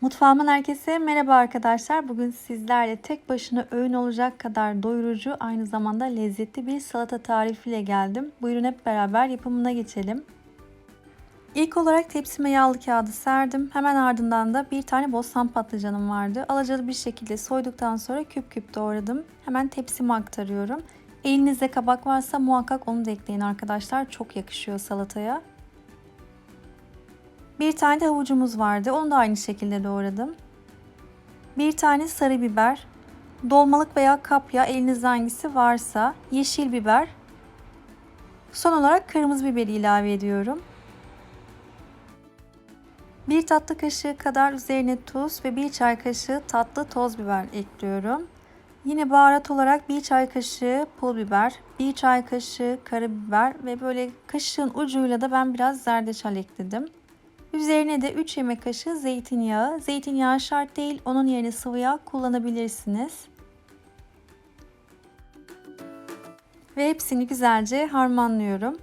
Mutfağımın herkese merhaba arkadaşlar. Bugün sizlerle tek başına öğün olacak kadar doyurucu aynı zamanda lezzetli bir salata tarifiyle geldim. Buyurun hep beraber yapımına geçelim. İlk olarak tepsime yağlı kağıdı serdim. Hemen ardından da bir tane bostan patlıcanım vardı. Alacalı bir şekilde soyduktan sonra küp küp doğradım. Hemen tepsime aktarıyorum. Elinizde kabak varsa muhakkak onu da ekleyin arkadaşlar. Çok yakışıyor salataya. Bir tane havucumuz vardı. Onu da aynı şekilde doğradım. Bir tane sarı biber, dolmalık veya kapya elinizde hangisi varsa, yeşil biber. Son olarak kırmızı biberi ilave ediyorum. Bir tatlı kaşığı kadar üzerine tuz ve bir çay kaşığı tatlı toz biber ekliyorum. Yine baharat olarak bir çay kaşığı pul biber, bir çay kaşığı karabiber ve böyle kaşığın ucuyla da ben biraz zerdeçal ekledim. Üzerine de 3 yemek kaşığı zeytinyağı. Zeytinyağı şart değil, onun yerine sıvı yağ kullanabilirsiniz. Ve hepsini güzelce harmanlıyorum.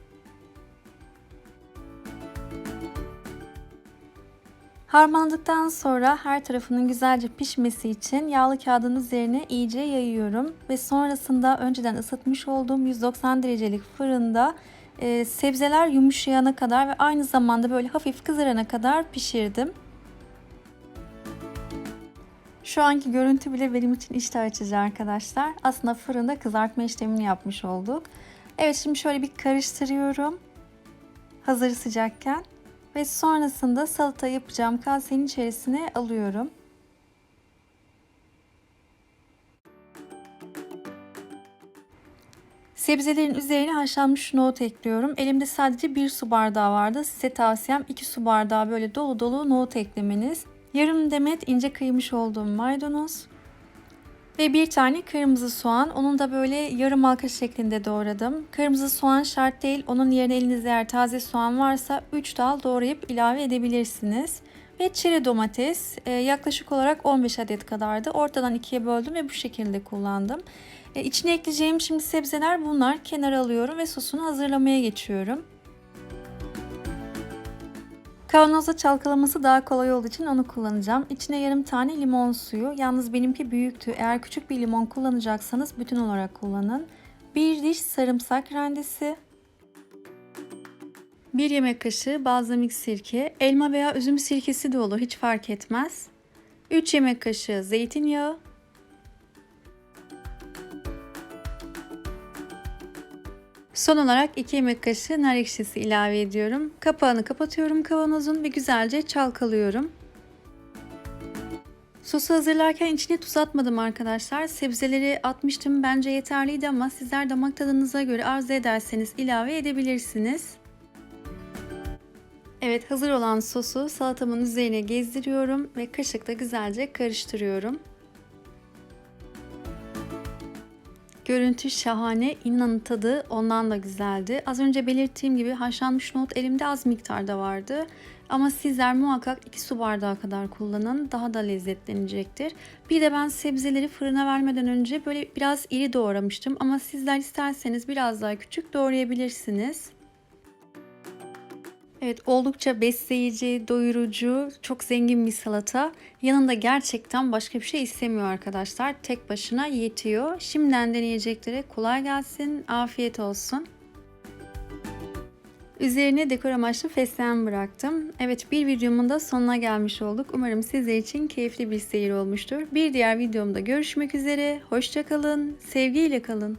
Harmanladıktan sonra her tarafının güzelce pişmesi için yağlı kağıdın üzerine iyice yayıyorum ve sonrasında önceden ısıtmış olduğum 190 derecelik fırında e, sebzeler yumuşayana kadar ve aynı zamanda böyle hafif kızarana kadar pişirdim. Şu anki görüntü bile benim için iştah açıcı arkadaşlar. Aslında fırında kızartma işlemini yapmış olduk. Evet şimdi şöyle bir karıştırıyorum. Hazır sıcakken. Ve sonrasında salata yapacağım kasenin içerisine alıyorum. Sebzelerin üzerine haşlanmış nohut ekliyorum. Elimde sadece bir su bardağı vardı. Size tavsiyem 2 su bardağı böyle dolu dolu nohut eklemeniz. Yarım demet ince kıymış olduğum maydanoz. Ve bir tane kırmızı soğan. Onun da böyle yarım halka şeklinde doğradım. Kırmızı soğan şart değil. Onun yerine elinizde eğer taze soğan varsa 3 dal doğrayıp ilave edebilirsiniz. Ve çeri domates e, yaklaşık olarak 15 adet kadardı. Ortadan ikiye böldüm ve bu şekilde kullandım. E, içine ekleyeceğim şimdi sebzeler bunlar. Kenara alıyorum ve sosunu hazırlamaya geçiyorum. Kavanozda çalkalaması daha kolay olduğu için onu kullanacağım. İçine yarım tane limon suyu. Yalnız benimki büyüktü. Eğer küçük bir limon kullanacaksanız bütün olarak kullanın. Bir diş sarımsak rendesi. Bir yemek kaşığı balzamik sirke. Elma veya üzüm sirkesi de olur. Hiç fark etmez. 3 yemek kaşığı zeytinyağı. Son olarak 2 yemek kaşığı nar ekşisi ilave ediyorum. Kapağını kapatıyorum kavanozun ve güzelce çalkalıyorum. Sosu hazırlarken içine tuz atmadım arkadaşlar. Sebzeleri atmıştım bence yeterliydi ama sizler damak tadınıza göre arzu ederseniz ilave edebilirsiniz. Evet hazır olan sosu salatamın üzerine gezdiriyorum ve kaşıkla güzelce karıştırıyorum. Görüntü şahane, inanın tadı ondan da güzeldi. Az önce belirttiğim gibi haşlanmış nohut elimde az miktarda vardı. Ama sizler muhakkak 2 su bardağı kadar kullanın. Daha da lezzetlenecektir. Bir de ben sebzeleri fırına vermeden önce böyle biraz iri doğramıştım. Ama sizler isterseniz biraz daha küçük doğrayabilirsiniz. Evet oldukça besleyici, doyurucu, çok zengin bir salata. Yanında gerçekten başka bir şey istemiyor arkadaşlar. Tek başına yetiyor. Şimdiden deneyeceklere kolay gelsin, afiyet olsun. Üzerine dekor amaçlı fesleğen bıraktım. Evet bir videomun da sonuna gelmiş olduk. Umarım sizler için keyifli bir seyir olmuştur. Bir diğer videomda görüşmek üzere. Hoşçakalın, sevgiyle kalın.